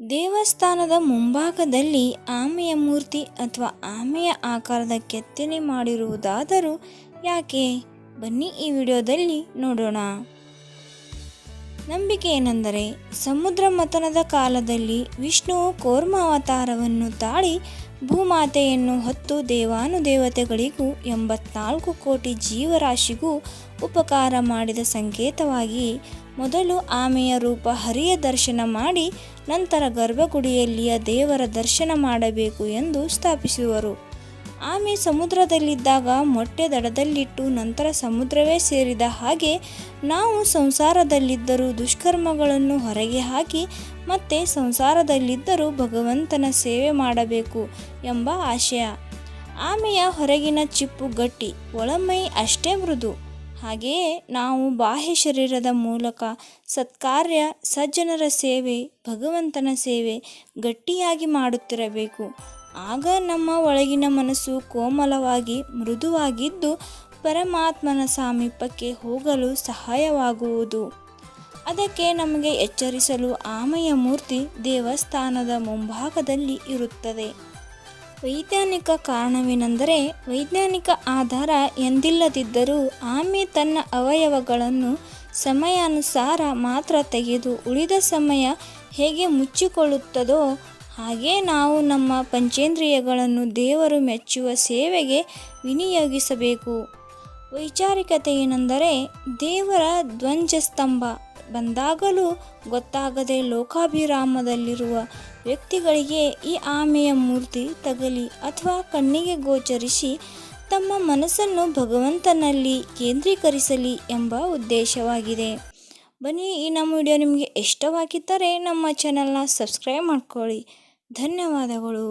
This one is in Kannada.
ದೇವಸ್ಥಾನದ ಮುಂಭಾಗದಲ್ಲಿ ಆಮೆಯ ಮೂರ್ತಿ ಅಥವಾ ಆಮೆಯ ಆಕಾರದ ಕೆತ್ತನೆ ಮಾಡಿರುವುದಾದರೂ ಯಾಕೆ? ಬನ್ನಿ ಈ ವಿಡಿಯೋದಲ್ಲಿ ನೋಡೋಣ. ನಂಬಿಕೆ ಏನೆಂದರೆ, ಸಮುದ್ರ ಮಥನದ ಕಾಲದಲ್ಲಿ ವಿಷ್ಣುವು ಕೋರ್ಮ ಅವತಾರವನ್ನು ತಾಳಿ ಭೂಮಾತೆಯನ್ನು ಹೊತ್ತು ದೇವಾನುದೇವತೆಗಳಿಗೂ ಎಂಬತ್ನಾಲ್ಕು ಕೋಟಿ ಜೀವರಾಶಿಗೂ ಉಪಕಾರ ಮಾಡಿದ ಸಂಕೇತವಾಗಿ ಮೊದಲು ಆಮೆಯ ರೂಪ ಹರಿಯ ದರ್ಶನ ಮಾಡಿ, ನಂತರ ಗರ್ಭಗುಡಿಯಲ್ಲಿಯ ದೇವರ ದರ್ಶನ ಮಾಡಬೇಕು ಎಂದು ಸ್ಥಾಪಿಸುವರು. ಆಮೆ ಸಮುದ್ರದಲ್ಲಿದ್ದಾಗ ಮೊಟ್ಟೆ ದಡದಲ್ಲಿಟ್ಟು ನಂತರ ಸಮುದ್ರವೇ ಸೇರಿದ ಹಾಗೆ ನಾವು ಸಂಸಾರದಲ್ಲಿದ್ದರೂ ದುಷ್ಕರ್ಮಗಳನ್ನು ಹೊರಗೆ ಹಾಕಿ, ಮತ್ತೆ ಸಂಸಾರದಲ್ಲಿದ್ದರೂ ಭಗವಂತನ ಸೇವೆ ಮಾಡಬೇಕು ಎಂಬ ಆಶಯ. ಆಮೆಯ ಹೊರಗಿನ ಚಿಪ್ಪು ಗಟ್ಟಿ, ಒಳಮೈ ಅಷ್ಟೇ ಮೃದು. ಹಾಗೆಯೇ ನಾವು ಬಾಹ್ಯ ಶರೀರದ ಮೂಲಕ ಸತ್ಕಾರ್ಯ, ಸಜ್ಜನರ ಸೇವೆ, ಭಗವಂತನ ಸೇವೆ ಗಟ್ಟಿಯಾಗಿ ಮಾಡುತ್ತಿರಬೇಕು. ಆಗ ನಮ್ಮ ಒಳಗಿನ ಮನಸ್ಸು ಕೋಮಲವಾಗಿ, ಮೃದುವಾಗಿದ್ದು ಪರಮಾತ್ಮನ ಸಾಮೀಪಕ್ಕೆ ಹೋಗಲು ಸಹಾಯವಾಗುವುದು. ಅದಕ್ಕೆ ನಮಗೆ ಎಚ್ಚರಿಸಲು ಆಮೆಯ ಮೂರ್ತಿ ದೇವಸ್ಥಾನದ ಮುಂಭಾಗದಲ್ಲಿ ಇರುತ್ತದೆ. ವೈಜ್ಞಾನಿಕ ಕಾರಣವೇನೆಂದರೆ ವೈಜ್ಞಾನಿಕ ಆಧಾರ ಎಂದಿಲ್ಲದಿದ್ದರೂ ಆಮೆ ತನ್ನ ಅವಯವಗಳನ್ನು ಸಮಯಾನುಸಾರ ಮಾತ್ರ ತೆಗೆದು ಉಳಿದ ಸಮಯ ಹೇಗೆ ಮುಚ್ಚಿಕೊಳ್ಳುತ್ತದೋ ಹಾಗೆ ನಾವು ನಮ್ಮ ಪಂಚೇಂದ್ರಿಯಗಳನ್ನು ದೇವರು ಮೆಚ್ಚುವ ಸೇವೆಗೆ ವಿನಿಯೋಗಿಸಬೇಕು. ವೈಚಾರಿಕತೆ ಏನೆಂದರೆ ದೇವರ ಧ್ವಂಜಸ್ತಂಭ ಬಂದಾಗಲೂ ಗೊತ್ತಾಗದೆ ಲೋಕಾಭಿರಾಮದಲ್ಲಿರುವ ವ್ಯಕ್ತಿಗಳಿಗೆ ಈ ಆಮೆಯ ಮೂರ್ತಿ ತಗಲಿ ಅಥವಾ ಕಣ್ಣಿಗೆ ಗೋಚರಿಸಿ ತಮ್ಮ ಮನಸ್ಸನ್ನು ಭಗವಂತನಲ್ಲಿ ಕೇಂದ್ರೀಕರಿಸಲಿ ಎಂಬ ಉದ್ದೇಶವಾಗಿದೆ. ಬನ್ನಿ, ಈ ನಮ್ಮ ವಿಡಿಯೋ ನಿಮಗೆ ಇಷ್ಟವಾಗಿದ್ದರೆ ನಮ್ಮ ಚಾನಲ್ನ ಸಬ್ಸ್ಕ್ರೈಬ್ ಮಾಡ್ಕೊಳ್ಳಿ. ಧನ್ಯವಾದಗಳು.